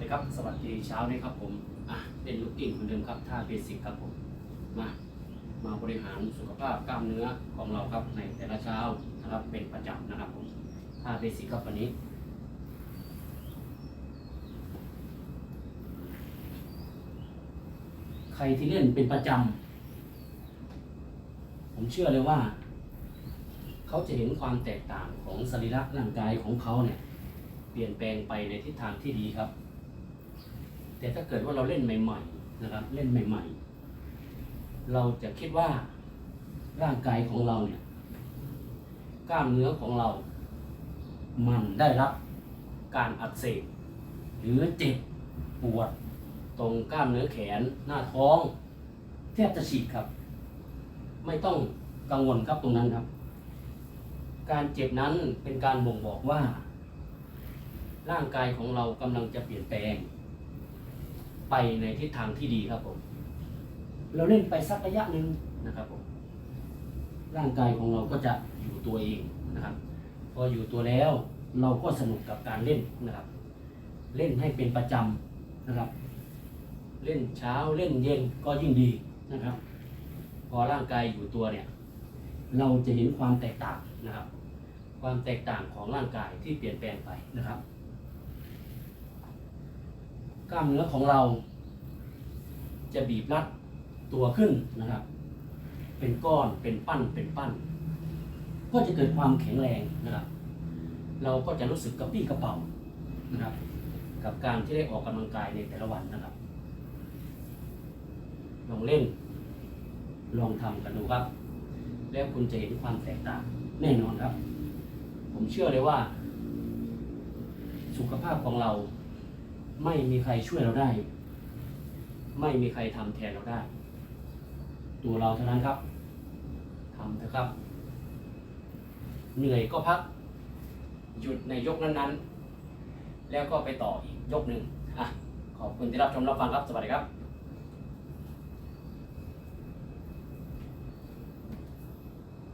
ดีครับ สวัสดีเช้านี้ครับผมอะเป็นลูกกิ่งเหมือนเดิมครับท่าเบสิกครับผมมา มาบริหารสุขภาพกล้ามเนื้อของเราครับในแต่ละเช้านะครับเป็นประจำนะครับผมท่าเบสิกครับวันนี้ใครที่เล่นเป็นประจำ ผมเชื่อเลยว่า เขาจะเห็นความแตกต่างของสรีระร่างกายของเขาเนี่ย เปลี่ยนแปลงไปในทิศทางที่ดีครับ แต่ถ้าเกิดว่าเราเล่นใหม่ ๆ นะครับ เล่นใหม่ ๆ เราจะคิดว่าร่างกายของเราเนี่ยกล้ามเนื้อของเรา มันได้รับการอักเสบหรือเจ็บปวด ตรงกล้ามเนื้อแขนหน้าท้องแทบจะฉีกครับ ไม่ต้องกังวลครับตรงนั้นครับ การเจ็บนั้นเป็นการบ่งบอกว่า ร่างกายของเรากำลังจะเปลี่ยนแปลง ไปในทิศทางที่ดีครับผม เราเล่นไปสักระยะหนึ่งนะครับผม ร่างกายของเราก็จะอยู่ตัวเองนะครับ พออยู่ตัวแล้วเราก็สนุกกับการเล่นนะครับ เล่นให้เป็นประจำนะครับ เล่นเช้าเล่นเย็นก็ยิ่งดีนะครับ พอร่างกายอยู่ตัวเนี่ย เราจะเห็นความแตกต่างนะครับ ความแตกต่างของร่างกายที่เปลี่ยนแปลงไปนะครับ กล้ามเนื้อของเรา จะบีบรัดตัวขึ้นนะครับ เป็นก้อนเป็นปั้นเป็นปั้น ก็จะเกิดความแข็งแรงนะครับ เราก็จะรู้สึกกระปี้กระเป๋านะครับ กับการที่ได้ออกกำลังกายในแต่ละวันนะครับ ลองเล่น ลองทำกันดูครับ แล้วคุณจะเห็นความแตกต่างแน่นอนครับ ผมเชื่อเลยว่า สุขภาพของเรา ไม่มีใครช่วยเราได้ ไม่มีใครทำแทนเราได้ ตัวเราเท่านั้นครับทำเถอะครับ เหนื่อยก็พัก หยุดในยกนั้นๆ แล้วก็ไปต่ออีกยกหนึ่งอะขอบคุณที่รับชมรับฟังครับ สวัสดีครับ